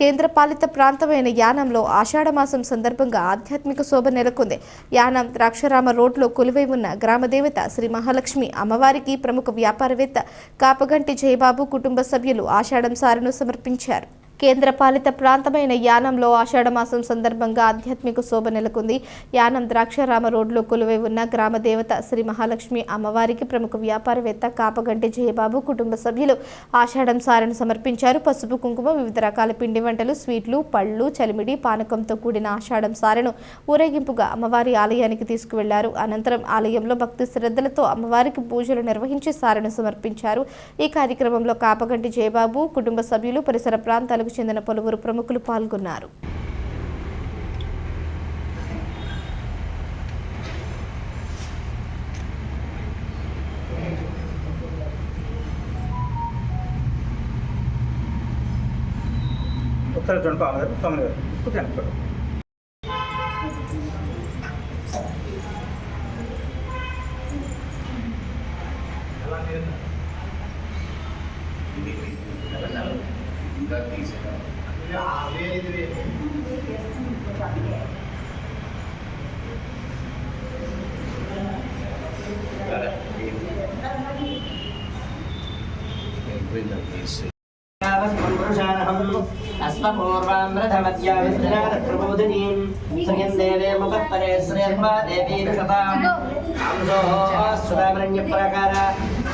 కేంద్రపాలిత ప్రాంతమైన యానంలో ఆషాఢమాసం సందర్భంగా ఆధ్యాత్మిక శోభ నెలకొంది. యానం ద్రాక్షరామ రోడ్లో కొలువై ఉన్న గ్రామదేవత శ్రీ మహాలక్ష్మి అమ్మవారికి ప్రముఖ వ్యాపారవేత్త కాపగంటి జయబాబు కుటుంబ సభ్యులు ఆషాఢం సారును సమర్పించారు. కేంద్రపాలిత ప్రాంతమైన యానంలో ఆషాఢమాసం సందర్భంగా ఆధ్యాత్మిక శోభ నెలకొంది. యానం ద్రాక్షారామ రోడ్లో కొలువై ఉన్న గ్రామదేవత శ్రీ మహాలక్ష్మి అమ్మవారికి ప్రముఖ వ్యాపారవేత్త కాపగంటి జయబాబు కుటుంబ సభ్యులు ఆషాఢం సారను సమర్పించారు. పసుపు కుంకుమ వివిధ రకాల పిండి వంటలు స్వీట్లు పళ్ళు చలిమిడి పానకంతో కూడిన ఆషాఢం సారను ఊరేగింపుగా అమ్మవారి ఆలయానికి తీసుకువెళ్ళారు. అనంతరం ఆలయంలో భక్తి శ్రద్ధలతో అమ్మవారికి పూజలు నిర్వహించి సారను సమర్పించారు. ఈ కార్యక్రమంలో కాపగంటి జయబాబు కుటుంబ సభ్యులు పరిసర ప్రాంతాలకు చెందిన పలువురు ప్రముఖులు పాల్గొన్నారు. ఒకసారి చూడండి పాము గారు స్వామి గారు Sudah menyebrakan.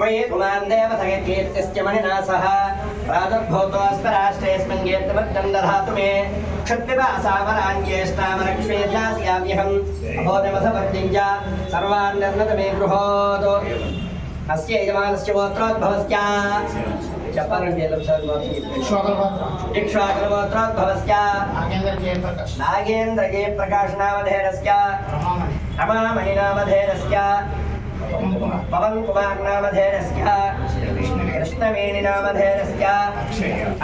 वये पुमान्देव सगेत्यस्य मणिना सह प्रादुर्भूतोऽस्म राष्ट्रेऽस्मिन् गेतमर्थं दधातु मे। क्षुत्पिपासावरान्येष्टामलक्ष्मीर्दास्याम्यहम् अभोदमसपत्निञ्च सर्वान् निर्णत मे गृहोत् अस्य यजमानस्य गोत्रोद्भवस्या। इक्ष्वाकरगोत्रोद्भवस्या नागेन्द्र जयप्रकाशनामधेरस्य रमामणिनामधेरस्य। पवन् कुमार् नामधेरस्य कृष्णवेणिनामधेरस्य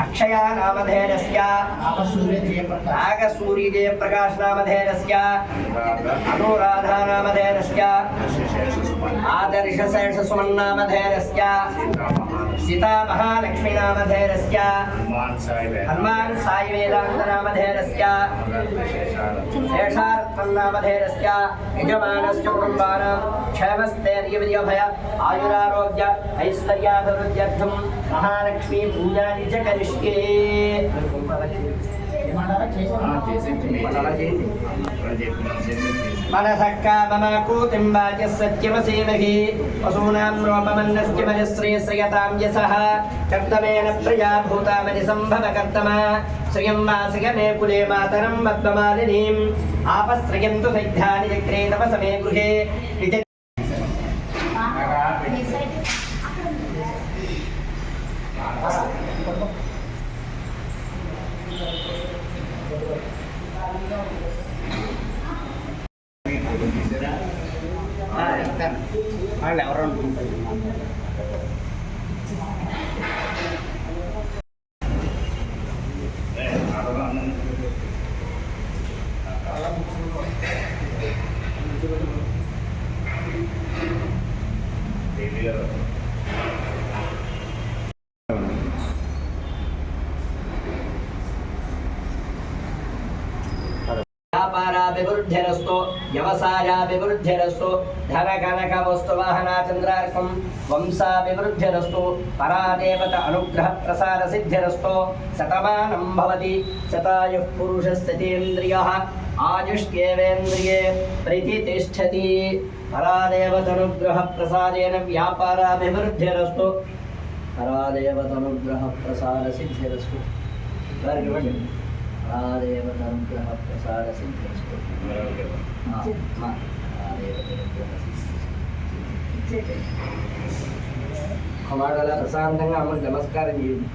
अक्षया नामधेरस्य नागसूर्यजयप्रकाशनामधेरस्य अनुराधानामधेरस्य आदर्शशेषसुमन्नामधेरस्य सीता हनुमान् साई वेदान्तनामधेरस्य शेषार्थन्नामधेरस्य यजमानश्च कुटुम्बानां आयुरारोग्य ऐश्वर्याभिवृद्ध्यर्थं महालक्ष्मी पूजा च करिष्ये। मनसक्का मम कूतिं वाच्यः सत्यमसेमहि वसूनां रोपमन्नस्य मजश्रेयश्रयतां यशः कर्तमेन प्रजा भूतामनि सम्भवकर्तमा श्रियं वासिक मे कुले मातरं पद्ममालिनीम् आपश्रियन्तु सैद्धानि चक्रे तपसमे गृहे निज వాళ్ళు ఎవరు అనుకుంటారు వ్యాపారాభివృద్ధిరస్తు వ్యవసాయాభివృద్ధిరస్తు ధన కనక వస్తు వాహనాచంద్రార్కం వంశాభివృద్ధిరస్తు పరాదేవత అనుగ్రహ ప్రసార సిద్ధిరస్తు శతమానం భవతి శతాయు పురుష స్థితేంద్రియ ఆయుష్యేవేంద్రియే ప్రతిష్టతి పరాదేవతనుగ్రహ ప్రసాదేన వ్యాపారాభివృద్ధిరస్తు పరాదేవతనుగ్రహ ప్రసార సిద్ధిరస్తు వారికి ఇవ్వండి. పరాదేవత అనుగ్రహ ప్రసార సిద్ధిరస్తు ఆ, ఆ, పరాదేవత అనుగ్రహ సిద్ధిరస్తు. కుమారుల ప్రశాంతంగా అమ్మకి నమస్కారం చేయండి